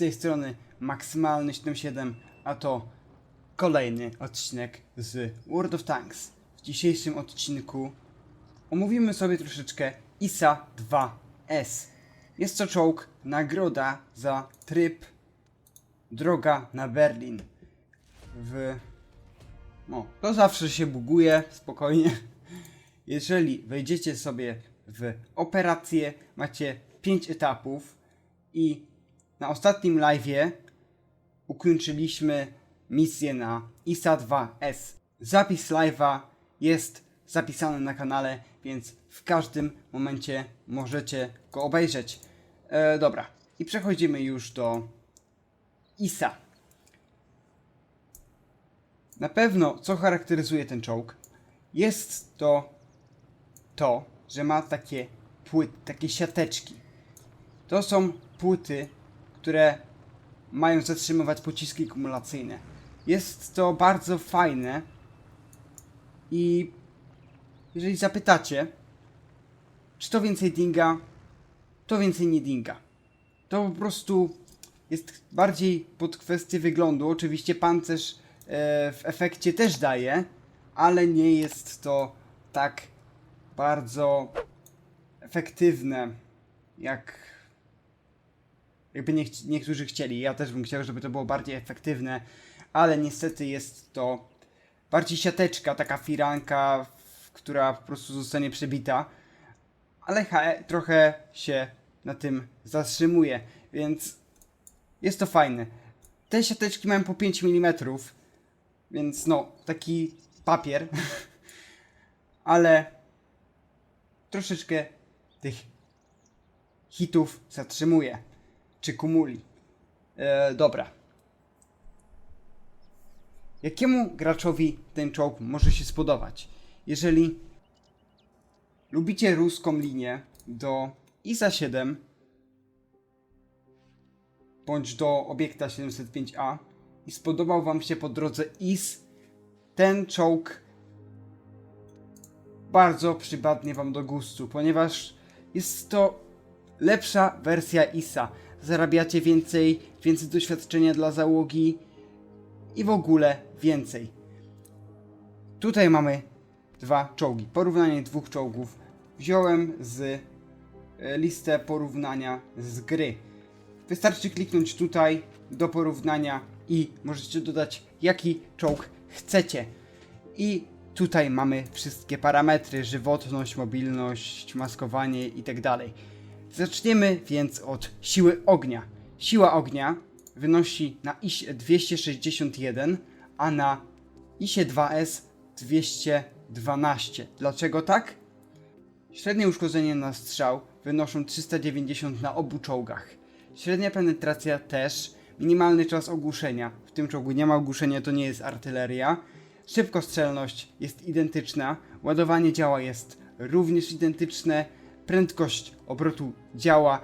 tej strony Maksymalny 77, a to kolejny odcinek z World of Tanks. W dzisiejszym odcinku omówimy sobie troszeczkę ISA 2S. Jest to czołg nagroda za tryb Droga na Berlin. W... No, to zawsze się buguje, spokojnie. Jeżeli wejdziecie sobie w operację, macie 5 etapów i na ostatnim live'ie ukończyliśmy misję na ISA 2S. Zapis live'a jest zapisany na kanale, więc w każdym momencie możecie go obejrzeć. E, dobra, i przechodzimy już do ISA. Na pewno, co charakteryzuje ten czołg, jest to to, że ma takie płyty, takie siateczki. To są płyty, które mają zatrzymywać pociski kumulacyjne. Jest to bardzo fajne i jeżeli zapytacie, czy to więcej dinga, to więcej nie dinga. To po prostu jest bardziej pod kwestię wyglądu. Oczywiście pancerz e, w efekcie też daje, ale nie jest to tak bardzo efektywne, jak jakby nie, niektórzy chcieli. Ja też bym chciał, żeby to było bardziej efektywne, ale niestety jest to bardziej siateczka, taka firanka, która po prostu zostanie przebita, ale HE trochę się na tym zatrzymuje, więc jest to fajne. Te siateczki mają po 5 mm, więc no, taki papier, ale troszeczkę tych hitów zatrzymuje, czy kumuli. E, dobra. Jakiemu graczowi ten czołg może się spodobać? Jeżeli lubicie ruską linię do ISA 7 bądź do obiekta 705A i spodobał Wam się po drodze IS, ten czołg bardzo przypadnie Wam do gustu, ponieważ jest to lepsza wersja ISA. Zarabiacie więcej, więcej doświadczenia dla załogi i w ogóle więcej. Tutaj mamy dwa czołgi. Porównanie dwóch czołgów. Wziąłem z e, listę porównania z gry. Wystarczy kliknąć tutaj do porównania i możecie dodać jaki czołg chcecie. I tutaj mamy wszystkie parametry, żywotność, mobilność, maskowanie itd. Zaczniemy więc od siły ognia. Siła ognia wynosi na ISie 261, a na ISie 2S 212. Dlaczego tak? Średnie uszkodzenie na strzał wynoszą 390 na obu czołgach. Średnia penetracja też. Minimalny czas ogłuszenia. W tym czołgu nie ma ogłuszenia, to nie jest artyleria. Szybkostrzelność jest identyczna. Ładowanie działa jest również identyczne. Prędkość obrotu działa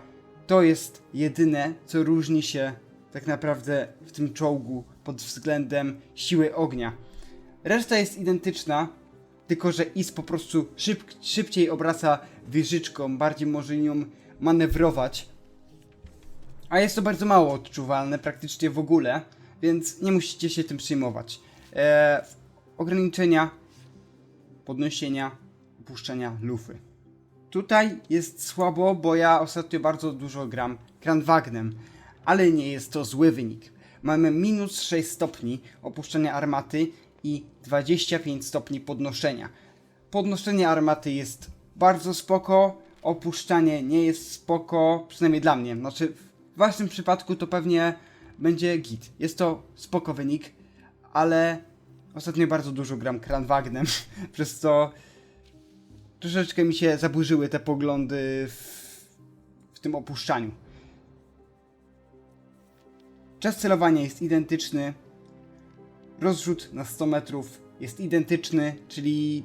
to jest jedyne, co różni się tak naprawdę w tym czołgu pod względem siły ognia. Reszta jest identyczna, tylko że IS po prostu szyb, szybciej obraca wieżyczką, bardziej może nią manewrować. A jest to bardzo mało odczuwalne, praktycznie w ogóle, więc nie musicie się tym przejmować. Eee, ograniczenia podnosienia, opuszczenia lufy. Tutaj jest słabo, bo ja ostatnio bardzo dużo gram Kranwagnem, ale nie jest to zły wynik. Mamy minus 6 stopni opuszczenia armaty i 25 stopni podnoszenia. Podnoszenie armaty jest bardzo spoko, opuszczanie nie jest spoko, przynajmniej dla mnie. Znaczy, w waszym przypadku to pewnie będzie git. Jest to spoko wynik, ale ostatnio bardzo dużo gram Kranwagnem, przez co troszeczkę mi się zaburzyły te poglądy w, w tym opuszczaniu. Czas celowania jest identyczny. Rozrzut na 100 metrów jest identyczny, czyli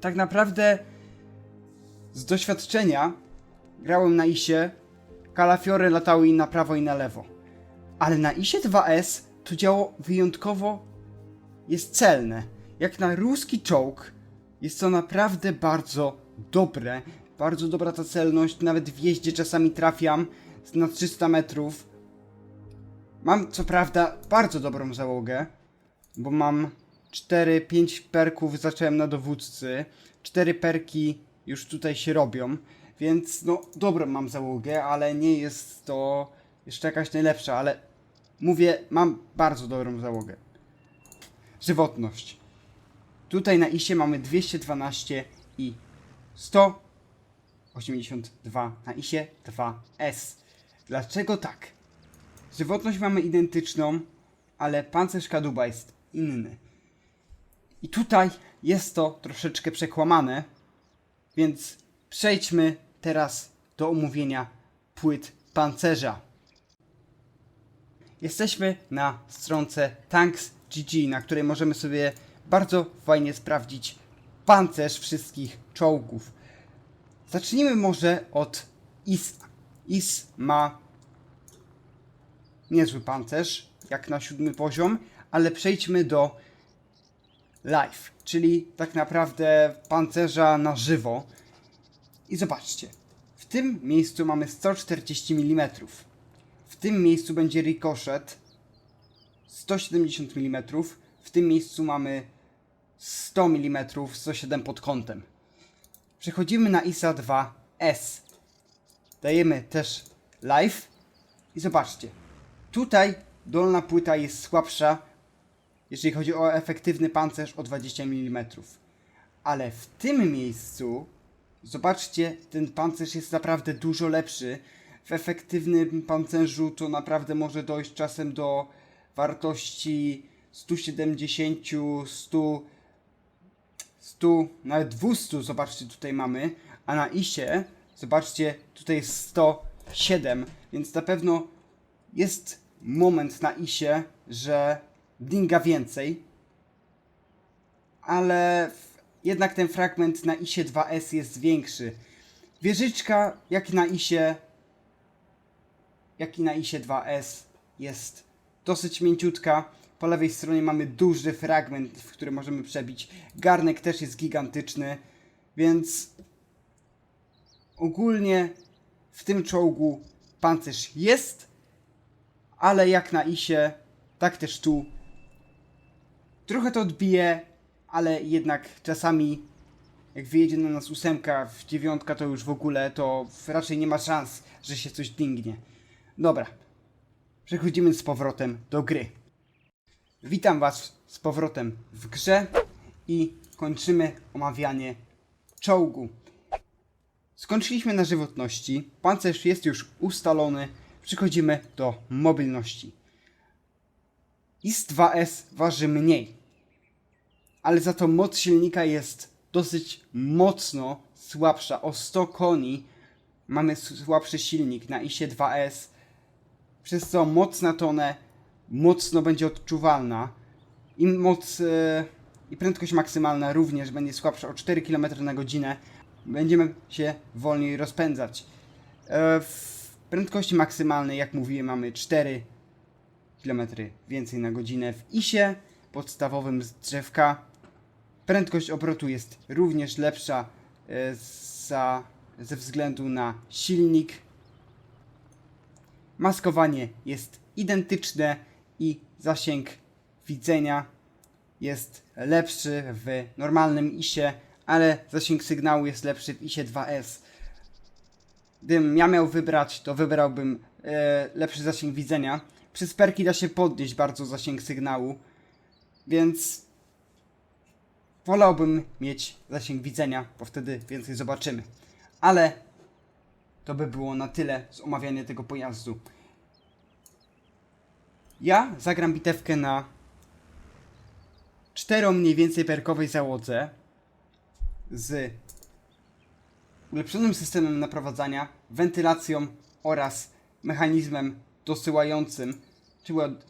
tak naprawdę z doświadczenia grałem na ISie, kalafiory latały i na prawo i na lewo. Ale na ISie 2S to działo wyjątkowo jest celne. Jak na ruski czołg, jest to naprawdę bardzo dobre. Bardzo dobra ta celność, nawet w jeździe czasami trafiam na 300 metrów. Mam co prawda bardzo dobrą załogę, bo mam 4-5 perków zacząłem na dowódcy, 4 perki już tutaj się robią, więc no dobrą mam załogę, ale nie jest to jeszcze jakaś najlepsza, ale mówię, mam bardzo dobrą załogę. Żywotność. Tutaj na ISie mamy 212 i 182 na ISie 2S. Dlaczego tak? Żywotność mamy identyczną, ale pancerz kadłuba jest inny. I tutaj jest to troszeczkę przekłamane, więc przejdźmy teraz do omówienia płyt pancerza. Jesteśmy na stronce Tanks GG, na której możemy sobie bardzo fajnie sprawdzić pancerz wszystkich czołgów. Zacznijmy może od IS. IS ma niezły pancerz, jak na siódmy poziom, ale przejdźmy do live, czyli tak naprawdę pancerza na żywo. I zobaczcie, w tym miejscu mamy 140 mm. W tym miejscu będzie rikoszet 170 mm. W tym miejscu mamy 100 mm, 107 pod kątem. Przechodzimy na ISA 2S. Dajemy też live i zobaczcie. Tutaj dolna płyta jest słabsza, jeżeli chodzi o efektywny pancerz o 20 mm. Ale w tym miejscu, zobaczcie, ten pancerz jest naprawdę dużo lepszy. W efektywnym pancerzu to naprawdę może dojść czasem do wartości 170, 100, 100, nawet 200, zobaczcie, tutaj mamy. A na ISie, zobaczcie, tutaj jest 107, więc na pewno jest moment na ISie, że dinga więcej, ale jednak ten fragment na ISie 2S jest większy. Wieżyczka, jak na ISie, jak i na ISie 2S, jest dosyć mięciutka. Po lewej stronie mamy duży fragment, w który możemy przebić. Garnek też jest gigantyczny, więc ogólnie w tym czołgu pancerz jest, ale jak na ISie, tak też tu. Trochę to odbije, ale jednak czasami jak wyjedzie na nas ósemka, w dziewiątka to już w ogóle, to raczej nie ma szans, że się coś dingnie. Dobra, przechodzimy z powrotem do gry. Witam Was z powrotem w grze i kończymy omawianie czołgu. Skończyliśmy na żywotności, pancerz jest już ustalony, przechodzimy do mobilności. IS-2S waży mniej, ale za to moc silnika jest dosyć mocno słabsza. O 100 koni mamy słabszy silnik na ISie 2S, przez co moc na tonę mocno będzie odczuwalna. I moc e, i prędkość maksymalna również będzie słabsza o 4 km na godzinę. Będziemy się wolniej rozpędzać. E, w prędkości maksymalnej, jak mówiłem, mamy 4 km więcej na godzinę w ISie podstawowym z drzewka. Prędkość obrotu jest również lepsza e, za, ze względu na silnik. Maskowanie jest identyczne i zasięg widzenia jest lepszy w normalnym ISie, ale zasięg sygnału jest lepszy w ISie 2S. Gdybym ja miał wybrać, to wybrałbym e, lepszy zasięg widzenia. Przez perki da się podnieść bardzo zasięg sygnału, więc wolałbym mieć zasięg widzenia, bo wtedy więcej zobaczymy. Ale to by było na tyle z omawiania tego pojazdu. Ja zagram bitewkę na cztero mniej więcej perkowej załodze z ulepszonym systemem naprowadzania, wentylacją oraz mechanizmem dosyłającym,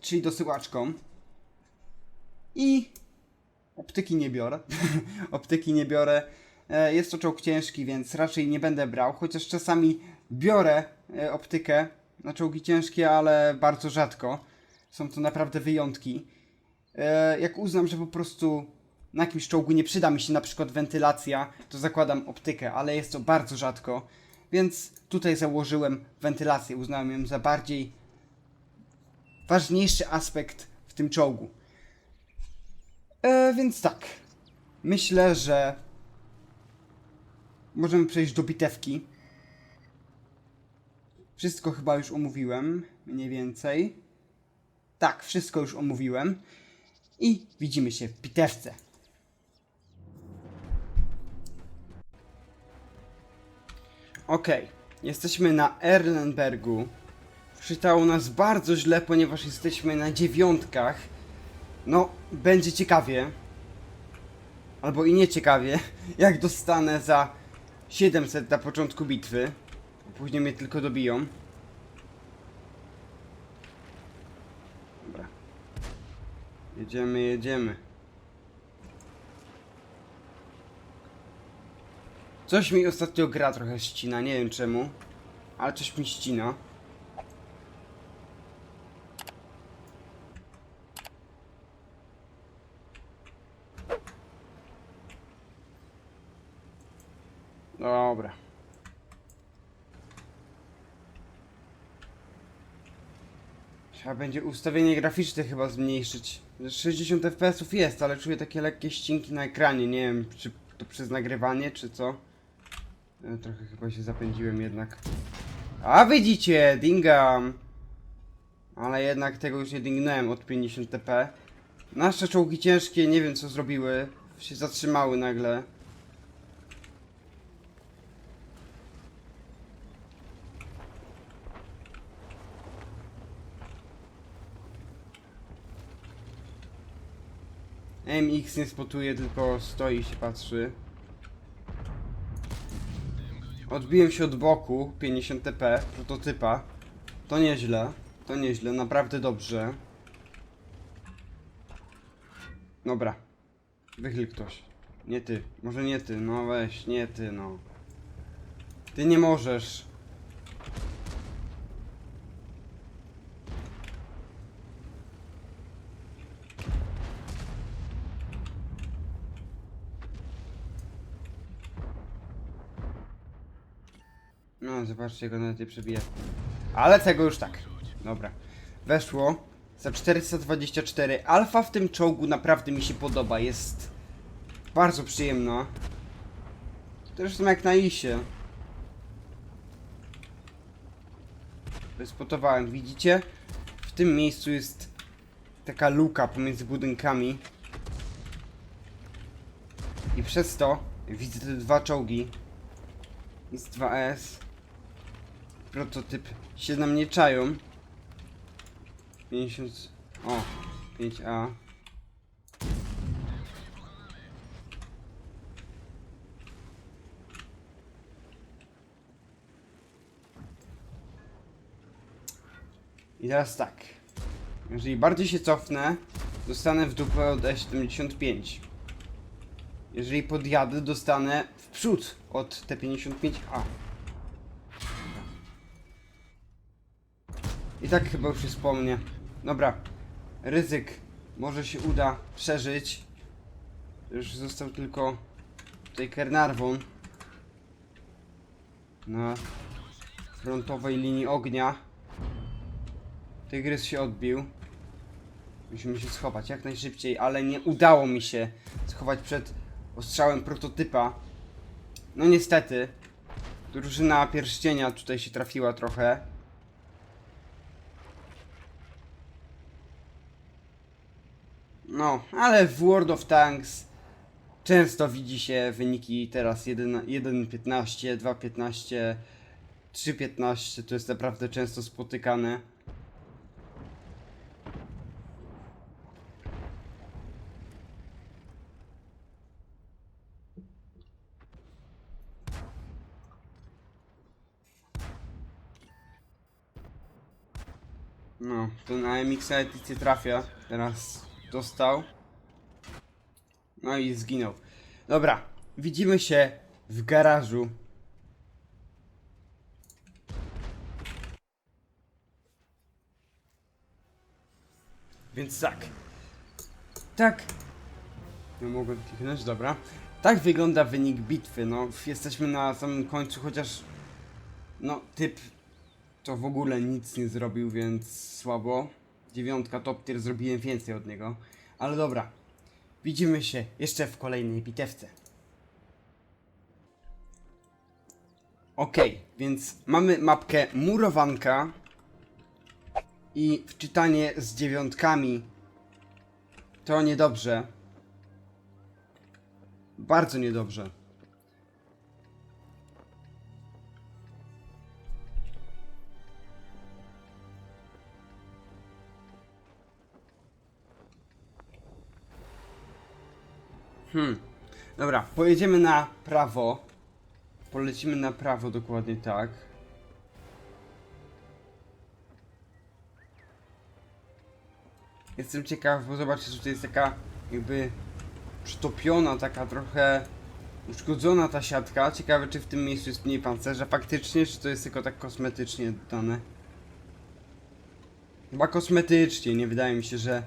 czyli, dosyłaczką. I optyki nie biorę. optyki nie biorę. E, Jest to czołg ciężki, więc raczej nie będę brał, chociaż czasami biorę e, optykę na czołgi ciężkie, ale bardzo rzadko. Są to naprawdę wyjątki. E, Jak uznam, że po prostu na jakimś czołgu nie przyda mi się na przykład wentylacja, to zakładam optykę, ale jest to bardzo rzadko. Więc tutaj założyłem wentylację, uznałem ją za bardziej najważniejszy aspekt w tym czołgu. E, więc tak. Myślę, że możemy przejść do bitewki. Wszystko chyba już omówiłem, mniej więcej. Tak, wszystko już omówiłem. I widzimy się w bitewce. Okej, jesteśmy na Erlenbergu. Czytało nas bardzo źle, ponieważ jesteśmy na dziewiątkach. No, będzie ciekawie. Albo i nie ciekawie, jak dostanę za 700 na początku bitwy. Później mnie tylko dobiją. Jedziemy, jedziemy. Coś mi ostatnio gra trochę ścina, nie wiem czemu. Ale coś mi ścina. Dobra. Trzeba będzie ustawienie graficzne chyba zmniejszyć. 60 fps jest, ale czuję takie lekkie ścinki na ekranie. Nie wiem, czy to przez nagrywanie, czy co. Ja trochę chyba się zapędziłem jednak. A widzicie, dingam! Ale jednak tego już nie dingnąłem od 50 TP. Nasze czołgi ciężkie, nie wiem co zrobiły. Się zatrzymały nagle. MX nie spotuje, tylko stoi i się patrzy. Odbiłem się od boku, 50 TP, prototypa. To nieźle, to nieźle, naprawdę dobrze. Dobra. Wychyl ktoś. Nie ty, może nie ty, no weź, nie ty, no. Ty nie możesz. No, zobaczcie, go nawet nie przebije. Ale tego już tak. Dobra. Weszło. Za 424. Alfa w tym czołgu naprawdę mi się podoba. Jest bardzo przyjemna. Zresztą jak na isie. Wyspotowałem, widzicie? W tym miejscu jest taka luka pomiędzy budynkami. I przez to widzę te dwa czołgi. Jest 2S. Prototyp się na mnie czają. 50. O, 5A. I teraz tak. Jeżeli bardziej się cofnę, dostanę w dupę od E75. Jeżeli podjadę, dostanę w przód od T55A. I tak chyba już po mnie. Dobra. Ryzyk. Może się uda przeżyć. Już został tylko tutaj Kernarwon. Na frontowej linii ognia. Tygrys się odbił. Musimy się schować jak najszybciej, ale nie udało mi się schować przed ostrzałem prototypa. No niestety. Drużyna pierścienia tutaj się trafiła trochę. No, ale w World of Tanks często widzi się wyniki teraz 1.15, 2.15, 3.15, to jest naprawdę często spotykane. No, ten AMX edycję trafia. Teraz dostał. No i zginął. Dobra, widzimy się w garażu. Więc tak. Tak. Nie mogłem kliknąć, dobra. Tak wygląda wynik bitwy. No, jesteśmy na samym końcu, chociaż. No, typ to w ogóle nic nie zrobił, więc słabo. Dziewiątka top tier zrobiłem więcej od niego. Ale dobra, widzimy się jeszcze w kolejnej bitewce. Okej, więc mamy mapkę murowanka i wczytanie z dziewiątkami to niedobrze. Bardzo niedobrze. Hmm. Dobra, pojedziemy na prawo. Polecimy na prawo dokładnie tak. Jestem ciekaw, bo zobaczcie, że to jest taka jakby przytopiona, taka trochę uszkodzona ta siatka. Ciekawe, czy w tym miejscu jest mniej pancerza faktycznie, czy to jest tylko tak kosmetycznie dane. Chyba kosmetycznie, nie wydaje mi się, że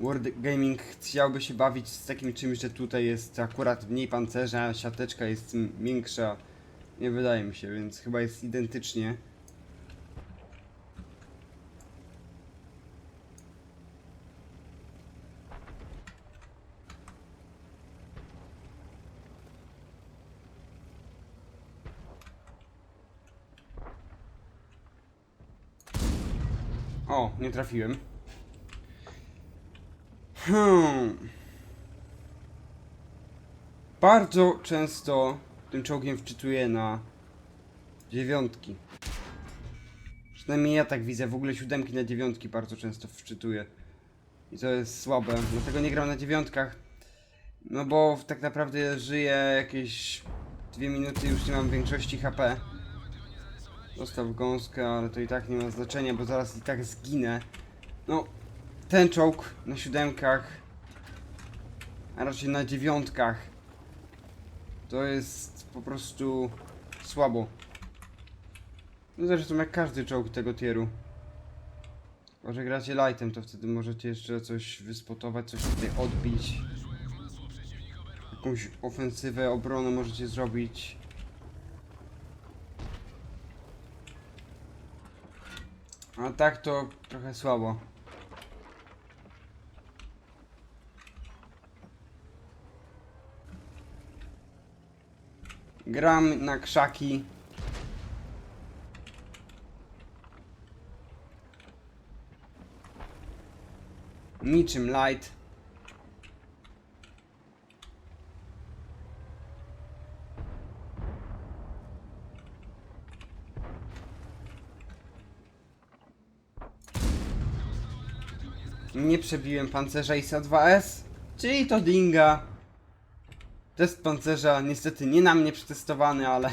World Gaming chciałby się bawić z takim czymś, że tutaj jest akurat mniej pancerza, siateczka jest większa. Nie wydaje mi się, więc chyba jest identycznie. O, nie trafiłem. Hmm. Bardzo często tym czołgiem wczytuję na dziewiątki. Przynajmniej ja tak widzę, w ogóle siódemki na dziewiątki bardzo często wczytuję. I to jest słabe, dlatego nie gram na dziewiątkach. No bo tak naprawdę żyję jakieś dwie minuty, już nie mam większości HP. Zostaw gąskę, ale to i tak nie ma znaczenia, bo zaraz i tak zginę. No, ten czołg na siódemkach, a raczej na dziewiątkach, to jest po prostu słabo. No zresztą jak każdy czołg tego tieru. Może gracie lightem, to wtedy możecie jeszcze coś wyspotować, coś tutaj odbić. Jakąś ofensywę, obronę możecie zrobić. A tak to trochę słabo. Gram na krzaki. Niczym light. Nie przebiłem pancerza ISA 2S, czyli to dinga. Test pancerza niestety nie na mnie przetestowany, ale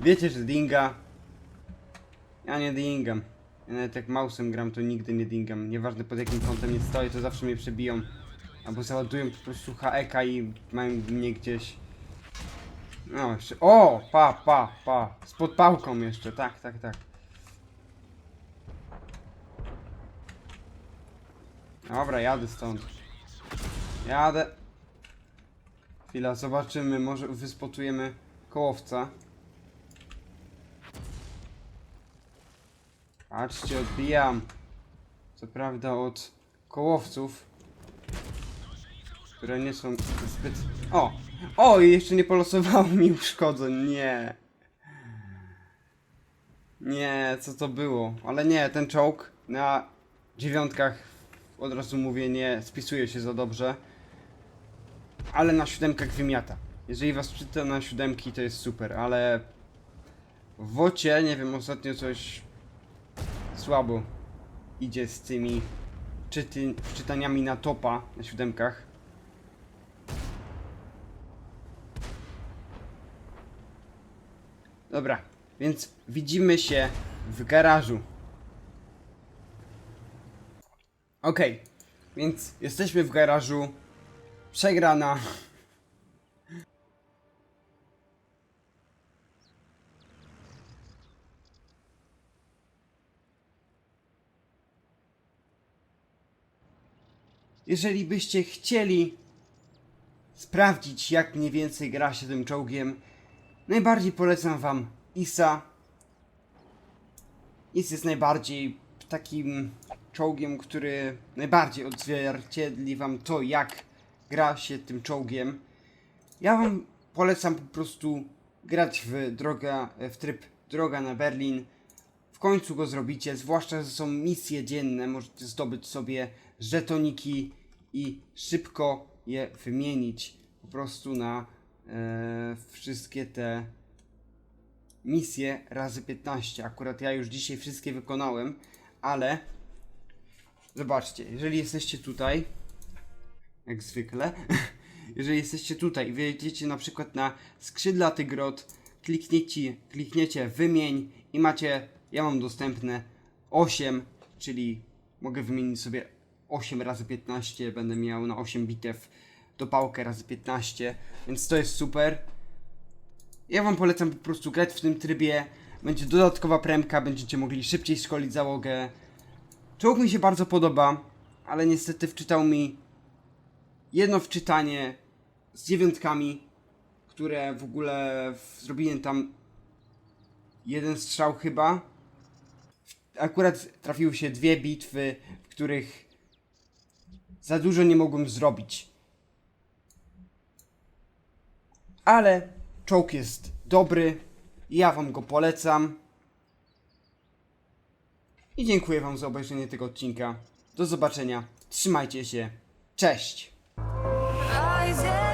wiecie, że dinga. Ja nie dingam. Ja nawet jak mouse'em gram, to nigdy nie dingam. Nieważne pod jakim kątem nie stoję, to zawsze mnie przebiją. Albo załadują po prostu HEK i mają mnie gdzieś. No jeszcze. O! Pa, pa, pa. Z podpałką jeszcze, tak, tak, tak. Dobra, jadę stąd. Jadę. Chwila, zobaczymy, może wyspotujemy kołowca. Patrzcie, odbijam. Co prawda od kołowców, które nie są zbyt... O! O, i jeszcze nie polosowało mi uszkodzeń, nie. Nie, co to było? Ale nie, ten czołg na dziewiątkach, od razu mówię, nie spisuje się za dobrze. Ale na siódemkach wymiata. Jeżeli was czyta na siódemki, to jest super, ale w wocie, nie wiem, ostatnio coś słabo idzie z tymi czyty, wczytaniami na topa na siódemkach. Dobra, więc widzimy się w garażu. Okej, więc jesteśmy w garażu. Przegrana. Jeżeli byście chcieli sprawdzić, jak mniej więcej gra się tym czołgiem, najbardziej polecam wam ISA. IS jest najbardziej takim czołgiem, który najbardziej odzwierciedli wam to, jak gra się tym czołgiem. Ja wam polecam po prostu grać w droga, w tryb droga na Berlin. W końcu go zrobicie, zwłaszcza, że są misje dzienne, możecie zdobyć sobie żetoniki i szybko je wymienić po prostu na e, wszystkie te misje razy 15. Akurat ja już dzisiaj wszystkie wykonałem, ale zobaczcie, jeżeli jesteście tutaj, jak zwykle, jeżeli jesteście tutaj i wejdziecie na przykład na skrzydlaty grot, klikniecie, klikniecie wymień i macie, ja mam dostępne 8, czyli mogę wymienić sobie 8 razy 15, będę miał na 8 bitew dopałkę razy 15, więc to jest super. Ja wam polecam po prostu grać w tym trybie. Będzie dodatkowa premka, będziecie mogli szybciej szkolić załogę. Czołg mi się bardzo podoba, ale niestety wczytał mi jedno wczytanie z dziewiątkami, które w ogóle zrobiłem tam jeden strzał chyba. Akurat trafiły się dwie bitwy, w których za dużo nie mogłem zrobić. Ale czołg jest dobry, ja wam go polecam. I dziękuję wam za obejrzenie tego odcinka. Do zobaczenia. Trzymajcie się. Cześć! 谢谢。